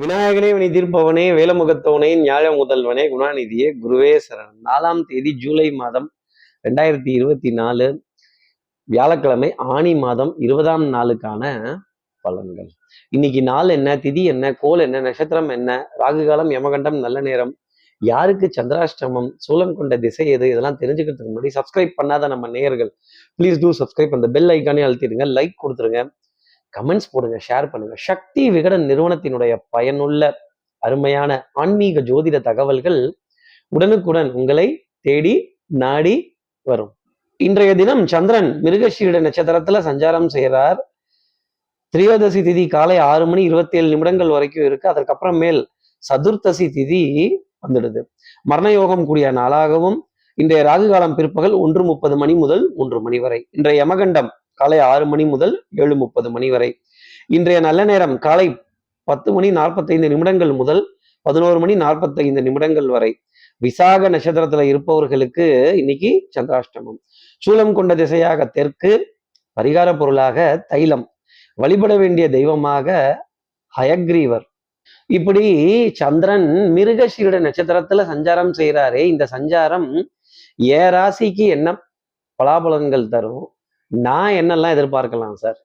விநாயகனே வினை தீர்ப்பவனே வேலமுகத்தவனே ஞாழ முதல்வனே குணாநிதியே குருவே சரண் நாலாம் தேதி ஜூலை மாதம் ரெண்டாயிரத்தி இருபத்தி நாலு வியாழக்கிழமை ஆணி மாதம் இருபதாம் நாளுக்கான பலன்கள். இன்னைக்கு நாள் என்ன திதி என்ன கோல் என்ன நட்சத்திரம் என்ன ராகு காலம் யமகண்டம் நல்ல நேரம் யாருக்கு சந்திராஷ்டமம் சூலம் கொண்ட திசை எது இதெல்லாம் தெரிஞ்சுக்கிறதுக்கு முன்னாடி சப்ஸ்கிரைப் பண்ணாத நம்ம நேயர்கள் ப்ளீஸ் டூ சப்ஸ்கிரைப் அந்த பெல் ஐக்கானே அழுத்திடுங்க லைக் கொடுத்துருங்க. கமெண்ட்ஸ் போடுங்க ஷேர் பண்ணுங்க. சக்தி விகடன் நிறுவனத்தினுடைய பயனுள்ள அருமையான ஆன்மீக ஜோதிட தகவல்கள் உடனுக்குடன் உங்களை தேடி நாடி வரும். இன்றைய தினம் சந்திரன் மிருகஷீட நட்சத்திரத்துல சஞ்சாரம் செய்கிறார் திரியோதசி திதி காலை ஆறு மணி இருபத்தி ஏழு நிமிடங்கள் வரைக்கும் இருக்கு. அதற்கப்புறம் மேல் சதுர்த்தசி திதி வந்துடுது. மரண யோகம் கூடிய நாளாகவும் இன்றைய ராகு காலம் பிற்பகல் ஒன்று முப்பது மணி முதல் மூன்று மணி வரை. இன்றைய யமகண்டம் காலை ஆறு மணி முதல் ஏழு முப்பது மணி வரை. இன்றைய நல்ல நேரம் காலை பத்து மணி நாற்பத்தைந்து நிமிடங்கள் முதல் பதினோரு மணி நாற்பத்தைந்து நிமிடங்கள் வரை. விசாக நட்சத்திரத்துல இருப்பவர்களுக்கு இன்னைக்கு சந்திராஷ்டமம். சூலம் கொண்ட திசையாக தெற்கு பரிகார பொருளாக தைலம். வழிபட வேண்டிய தெய்வமாக ஹயக்ரீவர். இப்படி சந்திரன் மிருகசீரட நட்சத்திரத்துல சஞ்சாரம் செய்கிறாரே இந்த சஞ்சாரம் ஏ ராசிக்கு என்ன பலாபலன்கள் தரும்? நான் என்னெல்லாம் எதிர்பார்க்கலாம் சார்?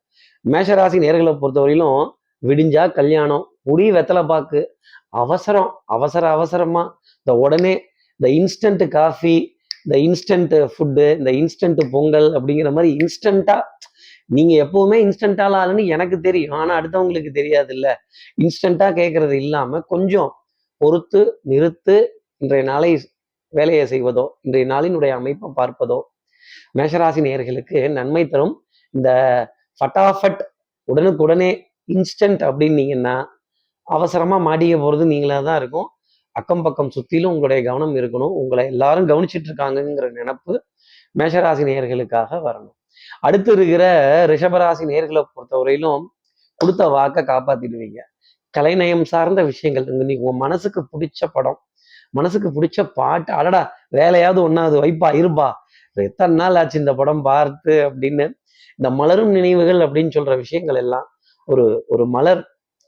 மேஷராசி நேர்களை பொறுத்தவரையிலும் விடிஞ்சா கல்யாணம் புடி வெத்தலை பாக்கு அவசரம் அவசர அவசரமா இந்த உடனே இந்த இன்ஸ்டன்ட் காஃபி இந்த இன்ஸ்டன்ட் ஃபுட்டு இந்த இன்ஸ்டன்ட் பொங்கல் அப்படிங்கிற மாதிரி இன்ஸ்டண்டா நீங்க எப்பவுமே இன்ஸ்டன்டால ஆளுன்னு எனக்கு தெரியும். ஆனா அடுத்தவங்களுக்கு தெரியாது இல்ல இன்ஸ்டண்டா கேட்கறது இல்லாம கொஞ்சம் பொறுத்து நிறுத்து இன்றைய நாளை வேலையை செய்வதோ இன்றைய நாளினுடைய அமைப்பை பார்ப்பதோ மேஷராசி நேயர்களுக்கு நன்மை தரும். இந்த ஃபட்டாஃபட் உடனுக்குடனே இன்ஸ்டன்ட் அப்படின்னீங்கன்னா அவசரமா மாட்டிக்க போறது நீங்களா தான் இருக்கும். அக்கம் பக்கம் சுத்திலும் உங்களுடைய கவனம் இருக்கணும். உங்களை எல்லாரும் கவனிச்சிட்டு இருக்காங்கங்கிற நினப்பு மேஷராசி நேயர்களுக்காக வரணும். அடுத்து இருக்கிற ரிஷபராசி நேர்களை பொறுத்தவரையிலும் கொடுத்த வாக்கை காப்பாத்திடுவீங்க. கலைநயம் சார்ந்த விஷயங்கள். இன்னைக்கு உன் மனசுக்கு பிடிச்ச படம் மனசுக்கு பிடிச்ச பாட்டு அடடா வேலையாவது ஒன்னாவது வைப்பா இருப்பா. எத்தனை நாள் ஆச்சு இந்த படம் பார்த்து அப்படின்னு இந்த மலரும் நினைவுகள் அப்படின்னு சொல்ற விஷயங்கள் எல்லாம் ஒரு ஒரு மலர்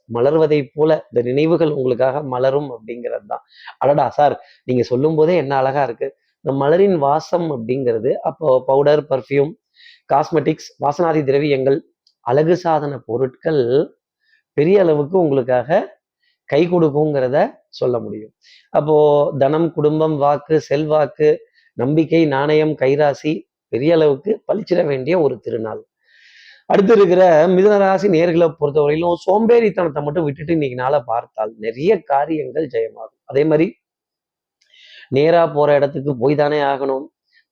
மலர்வதை போல இந்த நினைவுகள் உங்களுக்காக மலரும் அப்படிங்கிறது தான். அடடா சார் நீங்க சொல்லும் போதே என்ன அழகா இருக்கு. இந்த மலரின் வாசம் அப்படிங்கிறது அப்போ பவுடர் பர்ஃப்யூம் காஸ்மெட்டிக்ஸ் வாசனாதி திரவியங்கள் அழகு சாதன பொருட்கள் பெரிய அளவுக்கு உங்களுக்காக கை கொடுக்குங்கிறத சொல்ல முடியும். அப்போ தனம் குடும்பம் வாக்கு செல்வாக்கு நம்பிக்கை நாணயம் கைராசி பெரிய அளவுக்கு பளிச்சிட வேண்டிய ஒரு திருநாள். அடுத்து இருக்கிற மிதனராசி நேர்களை பொறுத்தவரையிலும் சோம்பேறித்தனத்தை மட்டும் விட்டுட்டு இன்னைக்கு நாளை பார்த்தால் நிறைய காரியங்கள் ஜெயமாகும். அதே மாதிரி நேரா போற இடத்துக்கு போய் தானே ஆகணும்.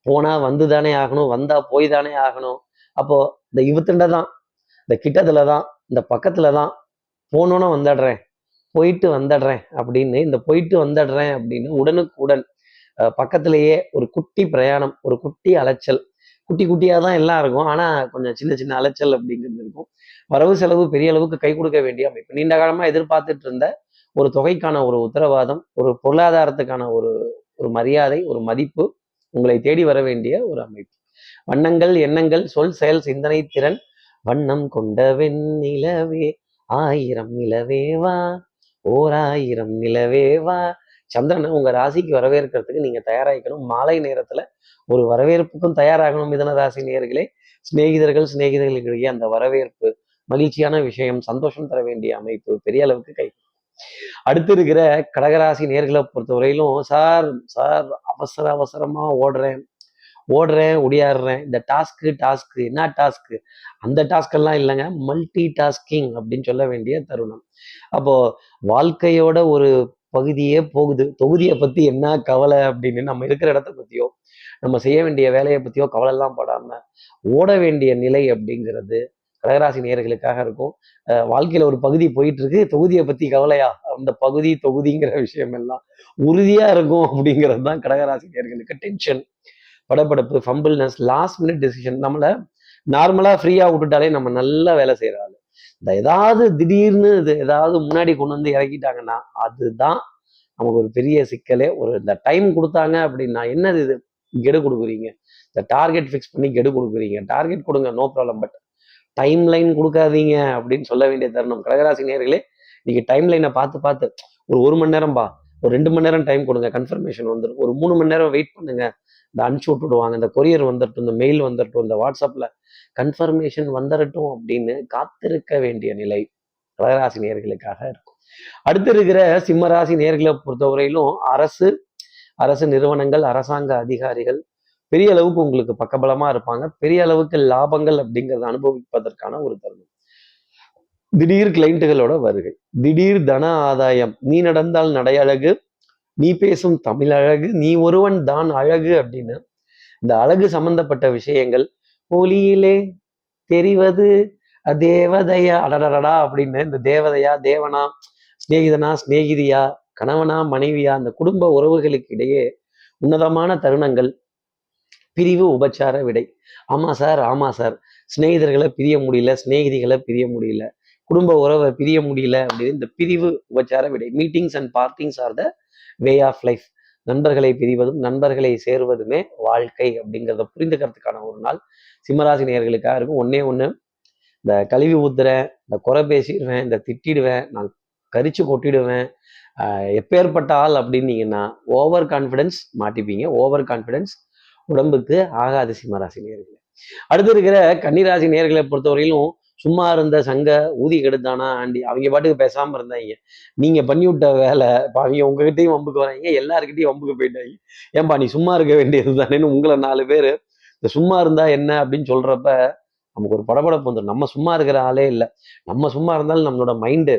போனா வந்து தானே ஆகணும். வந்தா போய் தானே ஆகணும். அப்போ இந்த இவத்துண்ட தான் இந்த கிட்டத்துல தான் இந்த பக்கத்துல தான் போகணுன்னு வந்துடுறேன். போயிட்டு வந்துடுறேன் அப்படின்னு இந்த போயிட்டு வந்துடுறேன் அப்படின்னு உடனுக்குடன் பக்கத்திலேயே ஒரு குட்டி பிரயாணம் ஒரு குட்டி அலைச்சல். குட்டி குட்டியாக தான் எல்லாம் இருக்கும். ஆனால் கொஞ்சம் சின்ன சின்ன அலைச்சல் அப்படிங்கிறது இருக்கும். வரவு செலவு பெரிய அளவுக்கு கை கொடுக்க வேண்டிய அமைப்பு. நீண்ட காலமாக எதிர்பார்த்துட்டு இருந்த ஒரு தொகைக்கான ஒரு உத்தரவாதம் ஒரு பொருளாதாரத்துக்கான ஒரு ஒரு மரியாதை ஒரு மதிப்பு உங்களை தேடி வர வேண்டிய ஒரு அமைப்பு. வண்ணங்கள் எண்ணங்கள் சொல் செயல் சிந்தனை திறன் வண்ணம் கொண்ட வெண்ணிலவே ஆயிரம் நிலவே வா ஓர் ஆயிரம் நிலவே வா சந்திரனை உங்க ராசிக்கு வரவேற்கிறதுக்கு நீங்க தயாராகிக்கணும். மாலை நேரத்துல ஒரு வரவேற்புக்கும் தயாராகணும் மிதன ராசி நேர்களே சிநேகிதர்கள் சிநேகிதர்களுக்கிடையே அந்த வரவேற்பு மகிழ்ச்சியான விஷயம் சந்தோஷம் தர வேண்டிய அமைப்பு பெரிய அளவுக்கு கை அடுத்து இருக்கிற கடகராசி நேர்களை பொறுத்தவரையிலும் சார் சார் அவசர அவசரமா ஓடுறேன். ஓடுறேன் ஒடியாடுறேன். இந்த டாஸ்க்கு டாஸ்க்கு என்ன டாஸ்க்கு அந்த டாஸ்க் எல்லாம் இல்லைங்க. மல்டி டாஸ்கிங் அப்படின்னு சொல்ல வேண்டிய தருணம். அப்போ வாழ்க்கையோட ஒரு பகுதியே போகுது. தொகுதியை பத்தி என்ன கவலை அப்படின்னு நம்ம இருக்கிற இடத்த பத்தியோ நம்ம செய்ய வேண்டிய வேலையை பத்தியோ கவலை எல்லாம் படாம ஓட வேண்டிய நிலை அப்படிங்கிறது கடகராசி நேர்களுக்காக இருக்கும். வாழ்க்கையில ஒரு பகுதி போயிட்டு இருக்கு தொகுதியை பத்தி கவலையா? அந்த பகுதி தொகுதிங்கிற விஷயம் எல்லாம் உறுதியா இருக்கும் அப்படிங்கிறது தான் கடகராசி நேர்களுக்கு டென்ஷன் படபடப்பு ஃபம்பிள்னஸ் லாஸ்ட் மினிட் டெசிஷன் நம்மளை நார்மலா ஃப்ரீயா விட்டுட்டாலே நம்ம நல்லா வேலை செய்யற இந்த ஏதாவது திடீர்னு இது ஏதாவது முன்னாடி கொண்டு வந்து இறக்கிட்டாங்கன்னா அதுதான் நமக்கு ஒரு பெரிய சிக்கலே. ஒரு இந்த டைம் கொடுத்தாங்க அப்படின்னா என்னது இது? கெடு கொடுக்குறீங்க. இந்த டார்கெட் ஃபிக்ஸ் பண்ணி கெடு கொடுக்குறீங்க. டார்கெட் கொடுங்க no problem but timeline கொடுக்காதீங்க அப்படின்னு சொல்ல வேண்டிய தருணம். கடகராசி நேர்களே நீங்க டைம் லைனை பார்த்து பார்த்து ஒரு ஒரு மணி நேரம் பா ஒரு ரெண்டு மணி நேரம் டைம் கொடுங்க கன்ஃபர்மேஷன் வந்துடும் ஒரு மூணு மணி நேரம் வெயிட் பண்ணுங்க. இந்த அனுப்பிச்சு விட்டுடுவாங்க. இந்த கொரியர் வந்துட்டும் இந்த மெயில் வந்துட்டும் இந்த வாட்ஸ்அப்ல கன்ஃபர்மேஷன் வந்துடட்டும் அப்படின்னு காத்திருக்க வேண்டிய நிலை கடகராசி நேர்களுக்காக இருக்கும். அடுத்து இருக்கிற சிம்மராசி நேர்களை பொறுத்தவரையிலும் அரசு அரசு நிறுவனங்கள் அரசாங்க அதிகாரிகள் பெரிய அளவுக்கு உங்களுக்கு பக்கபலமா இருப்பாங்க. பெரிய அளவுக்கு லாபங்கள் அப்படிங்கறத அனுபவிப்பதற்கான ஒரு தருணம். திடீர் கிளைண்ட்டுகளோட வருகை. திடீர் தன ஆதாயம். நீ நடந்தால் நடையழகு. நீ பேசும் தமிழ் அழகு. நீ ஒருவன் தான் அழகு அப்படின்னு இந்த அழகு சம்பந்தப்பட்ட விஷயங்கள். ஒளியிலே தெரிவது தேவதையா அடடடடா அப்படின்னு இந்த தேவதையா தேவனா சிநேகிதனா சிநேகிதியா கணவனா மனைவியா அந்த குடும்ப உறவுகளுக்கு இடையே உன்னதமான தருணங்கள். பிரிவு உபச்சார விடை. ஆமா சார் ஆமா சார். சிநேகிதர்களை பிரிய முடியல. சிநேகிதிகளை பிரிய முடியல. குடும்ப உறவை பிரிய முடியல அப்படின்னு இந்த பிரிவு உபச்சார விடை meetings and partings are the way of life நண்பர்களை பிரிவதும் நண்பர்களை சேருவதுமே வாழ்க்கை அப்படிங்கிறத புரிந்துக்கிறதுக்கான ஒரு நாள் சிம்மராசி நேயர்களுக்காக இருக்கும். ஒன்னே ஒன்று இந்த கழுவி ஊத்துறேன் இந்த குறை பேசிடுவேன் இந்த திட்டிடுவேன் நான் கரிச்சு கொட்டிடுவேன் எப்பேற்பட்ட ஆள் அப்படின்னீங்கன்னா ஓவர் கான்ஃபிடென்ஸ் மாட்டிப்பீங்க. ஓவர் கான்ஃபிடென்ஸ் உடம்புக்கு ஆகாது சிம்மராசி நேர்களை அடுத்து இருக்கிற கன்னிராசி நேர்களை பொறுத்தவரையிலும் சும்மா இருந்த சங்க ஊதி கெடுத்தானா ஆண்டி? அவங்க பாட்டுக்கு பேசாம இருந்தாங்க. நீங்க பண்ணி விட்ட வேலை இப்போ அவங்க உங்ககிட்டயும் வம்புக்கு வராங்க எல்லாருக்கிட்டையும் வம்புக்கு போயிட்டாங்க. ஏன்பா நீ சும்மா இருக்க வேண்டியது தானேன்னு உங்களை நாலு பேர் இந்த சும்மா இருந்தா என்ன அப்படின்னு சொல்றப்ப நமக்கு ஒரு படபடப்பு வந்துடும் நம்ம சும்மா இருக்கிற ஆளே இல்லை. நம்ம சும்மா இருந்தாலும் நம்மளோட மைண்டு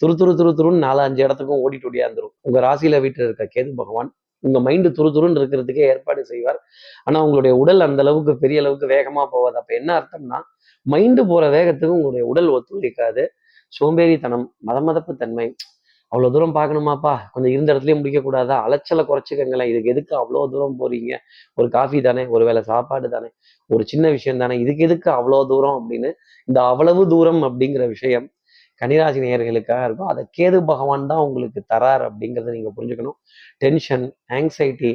துரு துரு துரு துருன்னு நாலு அஞ்சு இடத்துக்கும் ஓடிட்டு ஓடியாந்துரும். உங்க ராசியில வீட்டில் இருக்க கேது பகவான் உங்க மைண்டு துரு துருன்னு இருக்கிறதுக்கே ஏற்பாடு செய்வார். ஆனா உங்களுடைய உடல் அந்த அளவுக்கு பெரிய அளவுக்கு வேகமா போவாது அப்ப என்ன அர்த்தம்னா மைண்டு போற வேகத்துக்கு உங்களுடைய உடல் ஒத்துழைக்காது. சோம்பேறித்தனம் மதமதப்பு தன்மை. அவ்வளோ தூரம் பார்க்கணுமாப்பா? கொஞ்சம் இருந்த இடத்துலயே முடிக்க கூடாதா அலைச்சலை குறைச்சிக்கங்களேன். இதுக்கு எதுக்கு அவ்வளோ தூரம் போறீங்க? ஒரு காஃபி தானே? ஒரு வேளை சாப்பாடு தானே? ஒரு சின்ன விஷயம் தானே? இதுக்கு எதுக்கு அவ்வளோ தூரம் அப்படின்னு? இந்த அவ்வளவு தூரம் அப்படிங்கிற விஷயம் கன்னிராசி நேயர்களுக்காக இருக்கும். அதை கேது பகவான் தான் உங்களுக்கு தரார் அப்படிங்கிறத நீங்க புரிஞ்சுக்கணும். டென்ஷன் ஆங்ஸைட்டி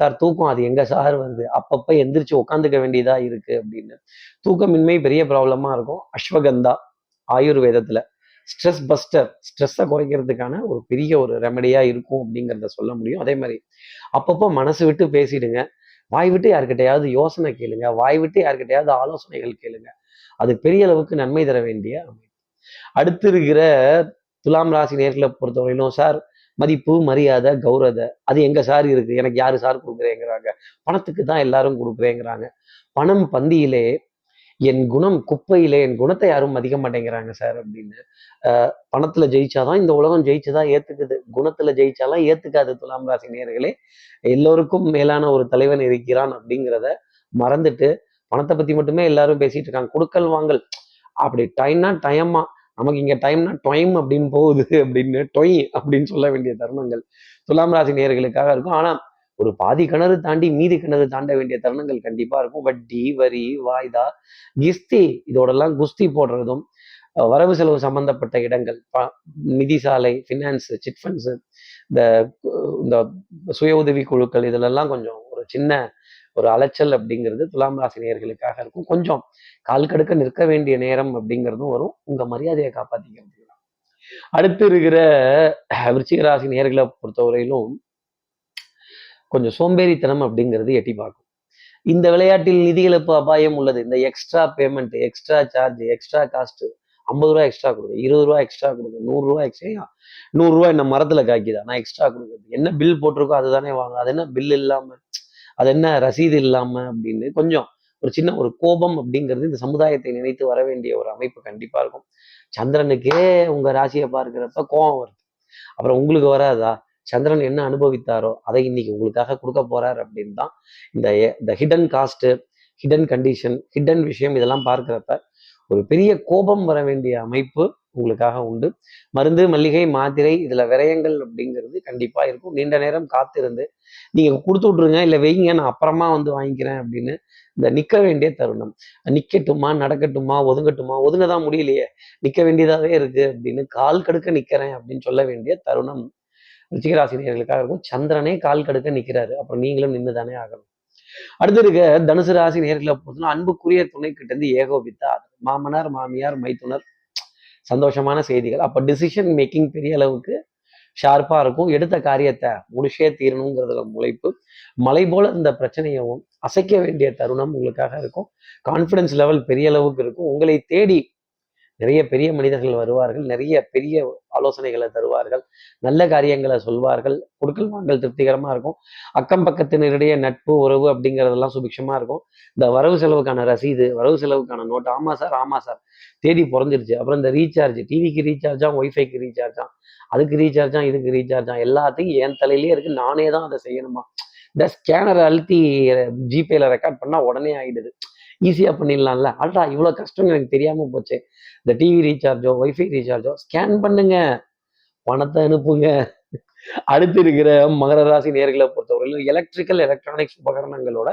சார் தூக்கம் அது எங்க சார் வருது? அப்பப்போ எந்திரிச்சு உட்காந்துக்க வேண்டியதா இருக்கு அப்படின்னு. தூக்கமின்மை பெரிய ப்ராப்ளமா இருக்கும். அஸ்வகந்தா ஆயுர்வேதத்துல ஸ்ட்ரெஸ் பஸ்டர் ஸ்ட்ரெஸ்ஸை குறைக்கிறதுக்கான ஒரு பெரிய ஒரு ரெமடியா இருக்கும் அப்படிங்கிறத சொல்ல முடியும். அதே மாதிரி அப்பப்போ மனசு விட்டு பேசிடுங்க. வாய் விட்டு யாருக்கிட்டையாவது யோசனை கேளுங்க. வாய் விட்டு யாருக்கிட்டையாவது ஆலோசனைகள் கேளுங்க. அது பெரிய அளவுக்கு நன்மை தர வேண்டிய அமைப்பு. அடுத்து இருக்கிற துலாம் ராசி நேர்களை பொறுத்தவரையிலும் சார் மதிப்பு மரியாதை கௌரவத்தை அது எங்க சார் இருக்கு? எனக்கு யாரு சார் கொடுக்குறேங்கிறாங்க. பணத்துக்கு தான் எல்லாரும் கொடுக்குறேங்கிறாங்க. பணம் பந்தியிலே என் குணம் குப்பையிலே என் குணத்தை யாரும் மதிக்க மாட்டேங்கிறாங்க சார் அப்படின்னு. பணத்துல ஜெயிச்சாதான் இந்த உலகம் ஜெயிச்சுதான் ஏத்துக்குது. குணத்துல ஜெயிச்சாலாம் ஏத்துக்காது துலாம் ராசி நேர்களே. எல்லோருக்கும் மேலான ஒரு தலைவன் இருக்கிறான் அப்படிங்கிறத மறந்துட்டு பணத்தை பத்தி மட்டுமே எல்லாரும் பேசிட்டு இருக்காங்க. கொடுக்கல் வாங்கல். அப்படி டைம்னா டைமா நமக்கு இங்க டைம்னா டொயம் அப்படின்னு போகுது அப்படின்னு டொய் அப்படின்னு சொல்ல வேண்டிய தருணங்கள் துலாம் ராசி நேர்களுக்காக இருக்கும். ஆனா ஒரு பாதி கிணறு தாண்டி மீதி கிணறு தாண்ட வேண்டிய தருணங்கள் கண்டிப்பா இருக்கும். வட்டி வரி வாய்தா கிஸ்தி இதோடெல்லாம் குஸ்தி போடுறதும் வரவு செலவு சம்பந்தப்பட்ட இடங்கள் ப- நிதி சாலை ஃபினான்ஸ் சிட் ஃபண்ட்ஸ் இந்த இந்த சுய உதவி குழுக்கள் இதுலெல்லாம் கொஞ்சம் ஒரு சின்ன ஒரு அலைச்சல் அப்படிங்கிறது துலாம் ராசி நேர்களுக்காக இருக்கும். கொஞ்சம் கால் கடுக்க நிற்க வேண்டிய நேரம் அப்படிங்கிறதும் வரும். உங்க மரியாதையை காப்பாத்திக்கிறது அடுத்து இருக்கிற விருச்சிக ராசி நேர்களை பொறுத்தவரையிலும் கொஞ்சம் சோம்பேறித்தனம் அப்படிங்கிறது எட்டி பார்க்கும். இந்த விளையாட்டில் நிதி இழப்பு அபாயம் உள்ளது. இந்த extra payment extra charge extra cost ஐம்பது ரூபா எக்ஸ்ட்ரா கொடுங்க. இருபது ரூபா எக்ஸ்ட்ரா கொடுங்க. நூறு ரூபா எக்ஸ்ட்ரா நூறு ரூபா என்ன மரத்துல காய்க்குதா? நான் எக்ஸ்ட்ரா கொடுக்குறது. என்ன பில் போட்டிருக்கோ அதுதானே வாங்க அது என்ன பில் இல்லாம அது என்ன ரசீது இல்லாமல் அப்படின்னு கொஞ்சம் ஒரு சின்ன ஒரு கோபம் அப்படிங்கிறது இந்த சமுதாயத்தை நினைத்து வர வேண்டிய ஒரு அமைப்பு கண்டிப்பாக இருக்கும். சந்திரனுக்கே உங்கள் ராசியை பார்க்குறப்ப கோபம் வருது. அப்புறம் உங்களுக்கு வராதா? சந்திரன் என்ன அனுபவித்தாரோ அதை இன்னைக்கு உங்களுக்காக கொடுக்க போறார் அப்படின்னு தான் இந்த இந்த hidden cost hidden condition hidden விஷயம் இதெல்லாம் பார்க்குறப்ப ஒரு பெரிய கோபம் வர வேண்டிய அமைப்பு உங்களுக்காக உண்டு. மருந்து மல்லிகை மாத்திரை இதுல விரயங்கள் அப்படிங்கிறது கண்டிப்பா இருக்கும். நீண்ட நேரம் காத்திருந்து நீங்க கொடுத்து விட்ருங்க இல்லை வைங்க நான் அப்புறமா வந்து வாங்கிக்கிறேன் அப்படின்னு இந்த நிக்க வேண்டிய தருணம். நிக்கட்டுமா நடக்கட்டுமா ஒதுங்கட்டுமா ஒதுங்க தான் முடியலையே நிக்க வேண்டியதாவே இருக்கு அப்படின்னு கால் கடுக்க நிக்கிறேன் அப்படின்னு சொல்ல வேண்டிய தருணம். ரிச்சிகராசினியர்களுக்காக இருக்கும். சந்திரனே கால் கடுக்க நிக்கிறாரு. அப்புறம் நீங்களும் நின்று தானே ஆகணும். அடுத்து இருக்க தனுசு ராசி நேர்களை பொறுத்தனா அன்புக்குரிய துணை கிட்ட இருந்து ஏகோபித்த ஆதரவு மாமனார் மாமியார் மைத்துனர் சந்தோஷமான செய்திகள். அப்போ டிசிஷன் மேக்கிங் பெரிய அளவுக்கு ஷார்ப்பாக இருக்கும். எடுத்த காரியத்தை முடிச்சே தீரணுங்கிறதுல முளைப்பு. மலை போல இந்த பிரச்சனையவும் அசைக்க வேண்டிய தருணம் உங்களுக்காக இருக்கும். கான்ஃபிடன்ஸ் லெவல் பெரிய அளவுக்கு இருக்கும். உங்களை தேடி நிறைய பெரிய மனிதர்கள் வருவார்கள் நிறைய பெரிய ஆலோசனைகளை தருவார்கள் நல்ல காரியங்களை சொல்வார்கள் கொடுக்கல் வாங்கல் திருப்திகரமா இருக்கும். அக்கம் பக்கத்தினரிடையே நட்பு உறவு அப்படிங்கிறதெல்லாம் சுபிக்ஷமாக இருக்கும். இந்த வரவு செலவுக்கான ரசீது வரவு செலவுக்கான நோட் ஆமா சார் ஆமா சார் தேதி பிறந்துருச்சு அப்புறம் இந்த ரீசார்ஜ் டிவிக்கு ரீசார்ஜா ஒய்ஃபைக்கு ரீசார்ஜா அதுக்கு ரீசார்ஜா இதுக்கு ரீசார்ஜா எல்லாத்தையும் என் தலையிலேயே இருக்கு. நானே தான் அதை செய்யணுமா? இந்த ஸ்கேனரை அழுத்தி ஜிபேல ரெக்கார்ட் பண்ணா உடனே ஆயிடுது. ஈஸியாக பண்ணிடலாம்ல. அல்டா இவ்வளோ கஷ்டம்னு எனக்கு தெரியாமல் போச்சு. இந்த டிவி ரீசார்ஜோ ஒய்ஃபை ரீசார்ஜோ ஸ்கேன் பண்ணுங்க. பணத்தை அனுப்புங்க. அடுத்து இருக்கிற மகர ராசி நேர்களை பொறுத்தவரையிலும் எலக்ட்ரிக்கல் எலக்ட்ரானிக்ஸ் உபகரணங்களோட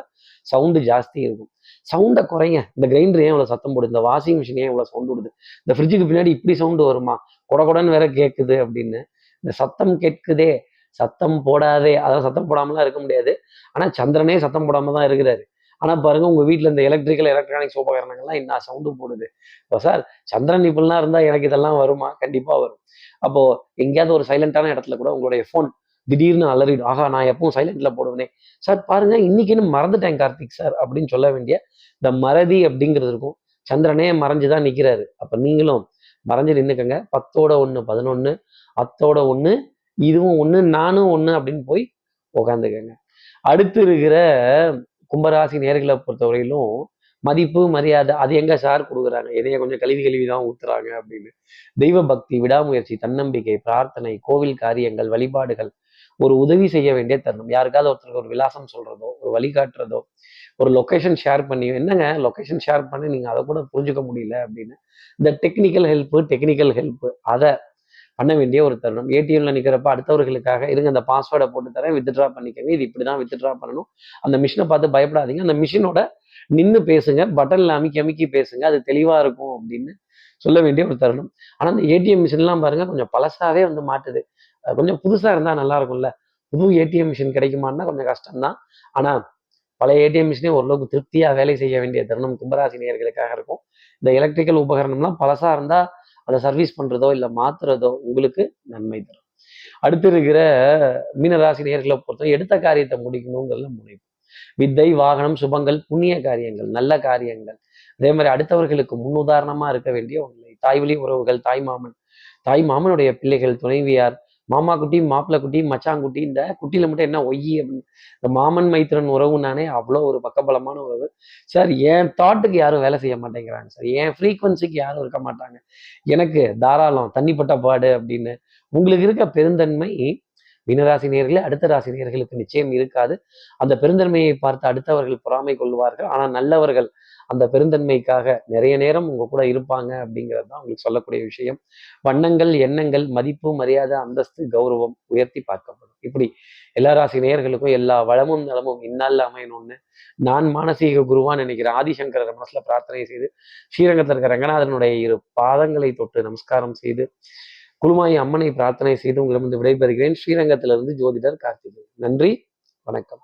சவுண்டு ஜாஸ்தி இருக்கும். சவுண்டை குறைங்க. இந்த கிரைண்டர் ஏன் இவ்வளோ சத்தம் போடுது? இந்த வாஷிங் மிஷின் ஏன் இவ்வளோ சவுண்டு விடுது? இந்த ஃப்ரிட்ஜுக்கு பின்னாடி இப்படி சவுண்டு வருமா? கொடகொடன்னு வேற கேட்குது அப்படின்னு. இந்த சத்தம் கேட்குதே. சத்தம் போடாதே. அதாவது சத்தம் போடாமலாம் இருக்க முடியாது. ஆனால் சந்திரனே சத்தம் போடாம தான் இருக்கிறாரு. ஆனால் பாருங்க உங்கள் வீட்டில் இந்த எலக்ட்ரிக்கல் எலக்ட்ரானிக்ஸ் உபகரணங்கள்லாம் என்ன சவுண்டு போடுது? இப்போ சார் சந்திரன் இப்படிலாம் இருந்தால் எனக்கு இதெல்லாம் வருமா? கண்டிப்பாக வரும். அப்போ எங்கேயாவது ஒரு சைலண்டான இடத்துல கூட உங்களுடைய ஃபோன் திடீர்னு அலறிடும். ஆகா நான் எப்பவும் சைலண்ட்ல போடுவேனே. சார் பாருங்க இன்னைக்குன்னு மறந்துட்டேன் கார்த்திக் சார் அப்படின்னு சொல்ல வேண்டிய இந்த மறதி அப்படிங்கிறது இருக்கும். சந்திரனே மறைஞ்சுதான் நிக்கிறாரு. அப்ப நீங்களும் மறைஞ்சு நின்னுக்கங்க. பத்தோட ஒண்ணு பதினொன்னு அத்தோட ஒண்ணு இதுவும் ஒண்ணு நானும் ஒண்ணு அப்படின்னு போய் உக்காந்துக்கங்க. அடுத்து இருக்கிற கும்பராசி நேர்களை பொறுத்தவரையிலும் மதிப்பு மரியாதை அது எங்க சார் கொடுக்குறாங்க? இதைய கொஞ்சம் கழுவி கழுவி தான் ஊத்துறாங்க அப்படின்னு. தெய்வ பக்தி விடாமுயற்சி தன்னம்பிக்கை பிரார்த்தனை கோவில் காரியங்கள் வழிபாடுகள் ஒரு உதவி செய்ய வேண்டிய தருணம். யாருக்காவது ஒருத்தருக்கு ஒரு விலாசம் சொல்றதோ ஒரு வழிகாட்டுறதோ ஒரு லொக்கேஷன் ஷேர் பண்ணி என்னங்க லொக்கேஷன் ஷேர் பண்ணி நீங்க அதை கூட புரிஞ்சுக்க முடியல அப்படின்னு. இந்த டெக்னிக்கல் ஹெல்ப் டெக்னிக்கல் ஹெல்ப் அதை பண்ண வேண்டிய ஒரு தருணம். ஏடிஎம்ல நிற்கிறப்ப அடுத்தவர்களுக்காக இருங்க அந்த பாஸ்வேர்டை போட்டு தரேன் வித்ட்ரா பண்ணிக்கங்க. இது இப்படி தான் வித்ட்ரா பண்ணணும். அந்த மிஷினை பார்த்து பயப்படாதீங்க. அந்த மிஷினோட நின்று பேசுங்க பட்டன்ல அமுக்கி அமுக்கி பேசுங்க அது தெளிவாக இருக்கும் அப்படின்னு சொல்ல வேண்டிய ஒரு தருணம். ஆனால் அந்த ஏடிஎம் மிஷின்லாம் பாருங்க கொஞ்சம் பழசாவே வந்து மாட்டுது. கொஞ்சம் புதுசாக இருந்தால் நல்லா இருக்கும்ல. புது ஏடிஎம் மிஷின் கிடைக்குமான்னா கொஞ்சம் கஷ்டம்தான். ஆனால் பழைய ஏடிஎம் மிஷினே ஓரளவுக்கு திருப்தியாக வேலை செய்ய வேண்டிய தருணம் கும்பராசினியர்களுக்காக இருக்கும். இந்த எலக்ட்ரிக்கல் உபகரணம்லாம் பழசாக இருந்தால் அதை சர்வீஸ் பண்றதோ இல்லை மாத்துறதோ உங்களுக்கு நன்மை தரும். அடுத்து இருக்கிற மீனராசி நேர்களை பொறுத்தவரை எடுத்த காரியத்தை முடிக்கணுங்கிறதுல முனைப்பு. வித்தை வாகனம் சுபங்கள் புண்ணிய காரியங்கள் நல்ல காரியங்கள். அதே மாதிரி அடுத்தவர்களுக்கு முன்னுதாரணமா இருக்க வேண்டிய ஒன்றை. தாய்வழி உறவுகள் தாய் மாமன் தாய் மாமனுடைய பிள்ளைகள் துணைவியார் மாமா குட்டி மாப்பிள்ள குட்டி மச்சாங்குட்டி இந்த குட்டியில மட்டும் என்ன ஒய்யி அப்படின்னு. இந்த மாமன் மைத்திரன் உறவுனானே அவ்வளோ ஒரு பக்கபலமான உறவு. சார் என் தாட்டுக்கு யாரும் வேலை செய்ய மாட்டேங்கிறாங்க சார். என் ஃப்ரீக்குவன்சிக்கு யாரும் இருக்க மாட்டாங்க. எனக்கு தாராளம் தண்ணிப்பட்ட பாடு அப்படின்னு. உங்களுக்கு இருக்க பெருந்தன்மை மீனராசி நேர்களே அடுத்த ராசி நேர்களுக்கு நிச்சயம் இருக்காது. அந்த பெருந்தன்மையை பார்த்து அடுத்தவர்கள் பொறாமை கொள்வார்கள். ஆனால் நல்லவர்கள் அந்த பெருந்தன்மைக்காக நிறைய நேரம் உங்க கூட இருப்பாங்க அப்படிங்கிறது தான் உங்களுக்கு சொல்லக்கூடிய விஷயம். வண்ணங்கள் எண்ணங்கள் மதிப்பு மரியாதை அந்தஸ்து கௌரவம் உயர்த்தி பார்க்கப்படும். இப்படி எல்லா ராசி நேயர்களுக்கும் எல்லா வளமும் நலமும் இந்நாளில் அமையணும்னு நான் மானசீக குருவான்னு நினைக்கிறேன். ஆதிசங்கர மனசுல பிரார்த்தனை செய்து ஸ்ரீரங்கத்தில் இருக்கிற ரங்கநாதனுடைய இரு பாதங்களை தொட்டு நமஸ்காரம் செய்து குழுமாயி அம்மனை பிரார்த்தனை செய்து உங்களிடம் விடைபெறுகிறேன். ஸ்ரீரங்கத்திலிருந்து ஜோதிடர் கார்த்திகேயன். நன்றி வணக்கம்.